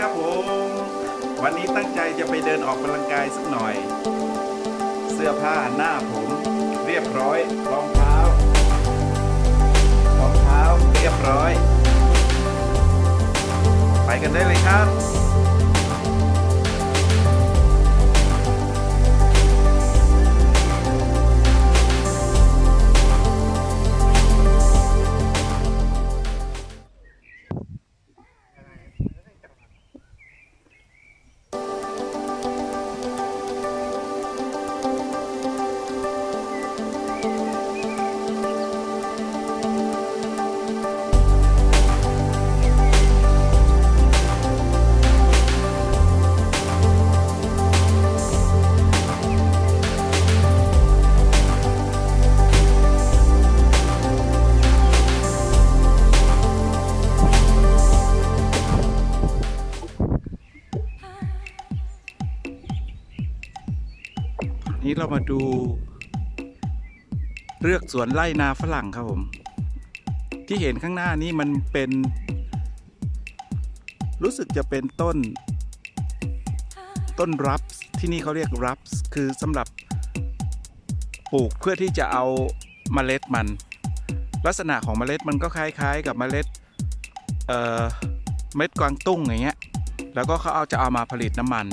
ครับผม วันนี้ตั้งใจจะไปเดินออกกำลังกายสักหน่อย เสื้อผ้าหน้าผม เรียบร้อยรองเท้ารองเท้าเรียบร้อย ไปกันได้เลยครับ นี้เรามาดูเลือกสวนไร่นาฝรั่งครับผม ที่เห็นข้างหน้านี้มันเป็น รู้สึกจะเป็นต้น ต้นรับที่นี่เขาเรียกรับคือสำหรับปลูกเพื่อที่จะเอาเมล็ดมัน ลักษณะของเมล็ดมันก็คล้ายๆ กับเมล็ดเอ่อเม็ดกวางตุ้งอย่างเงี้ยแล้วก็เขาเอาจะเอามาผลิตน้ำมัน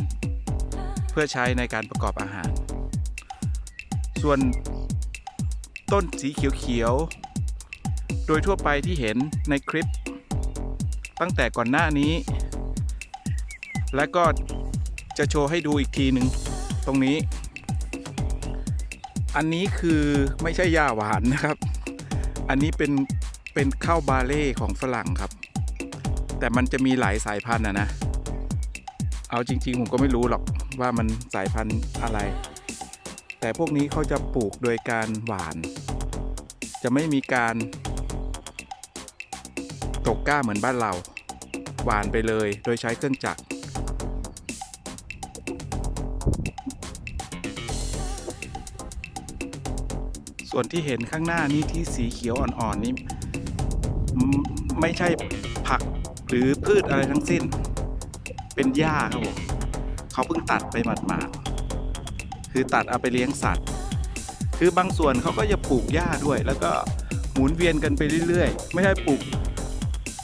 เพื่อใช้ในการประกอบอาหาร ส่วนต้นสีเขียวๆ โดยทั่วไปที่เห็นในคลิป ตั้งแต่ก่อนหน้านี้ และก็จะโชว์ให้ดูอีกทีหนึ่งตรงนี้ อันนี้คือไม่ใช่ยาหวานนะครับ อันนี้เป็นเป็นข้าวบาเล่ของฝรั่งครับ แต่มันจะมีหลายสายพันธุ์นะนะ เอาจริง ๆ ผมก็ไม่รู้หรอกว่ามันสายพันธุ์อะไร แต่พวกนี้เขาจะปลูกโดยการหวาน จะไม่มีการตกก้าเหมือนบ้านเรา หวานไปเลยโดยใช้เครื่องจักร ส่วนที่เห็นข้างหน้านี้ที่สีเขียวอ่อนๆนี้ไม่ใช่ผักหรือพืชอะไรทั้งสิ้น เป็นหญ้าครับผมเขาเพิ่งตัดไปหมาดๆ คือตัดเอาไปเลี้ยงสัตว์ คือบางส่วนเขาก็จะปลูกหญ้าด้วย แล้วก็หมุนเวียนกันไปเรื่อยๆ ไม่ใช่ปลูก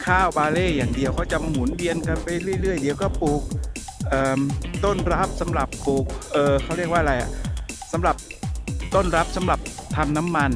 ข้าวบาเล่อย่างเดียวเขาจะหมุนเวียนกันไปเรื่อยๆ เดี๋ยวก็ปลูกต้นรับสำหรับปลูกเออเขาเรียกว่าอะไรอะสำหรับต้นรับสำหรับทำน้ำมัน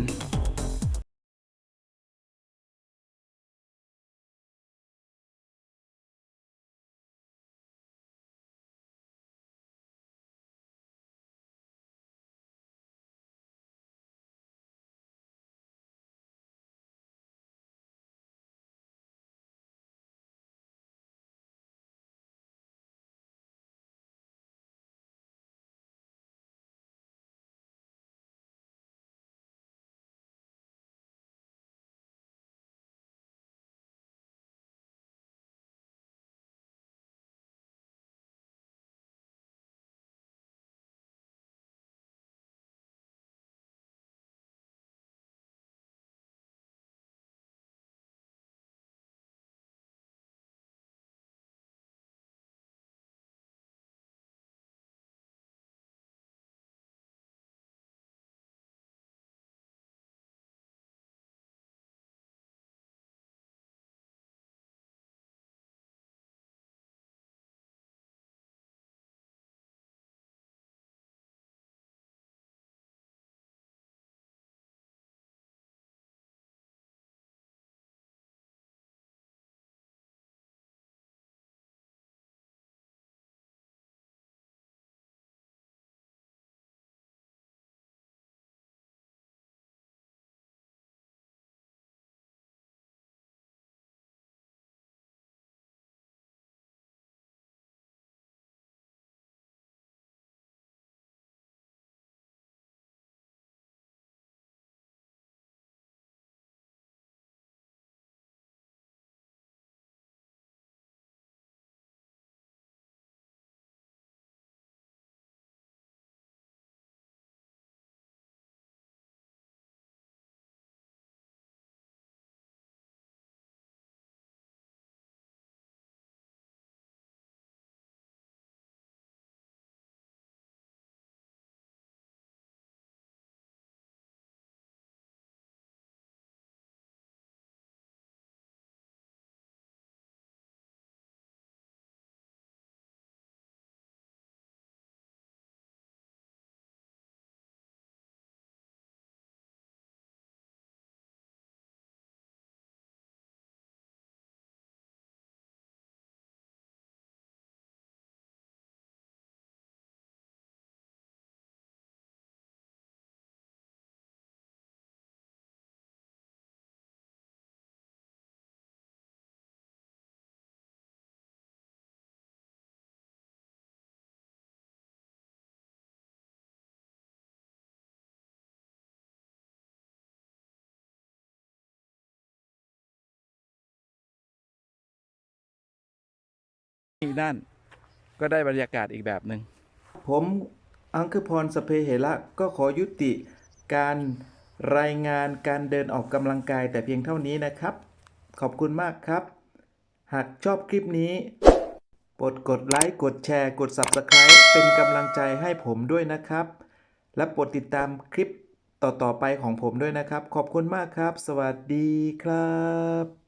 ที่นั่นก็ได้บรรยากาศอีกแบบหนึ่ง ผมอังคพรสเพเหระก็ขอยุติการรายงานการเดินออกกำลังกายแต่เพียงเท่านี้นะครับ ขอบคุณมากครับ หากชอบคลิปนี้โปรดกดไลค์ กดแชร์ กด Subscribe เป็นกำลังใจให้ผมด้วยนะครับ และโปรดติดตามคลิปต่อ ๆ ไปของผมด้วยนะครับ ขอบคุณมากครับ สวัสดีครับ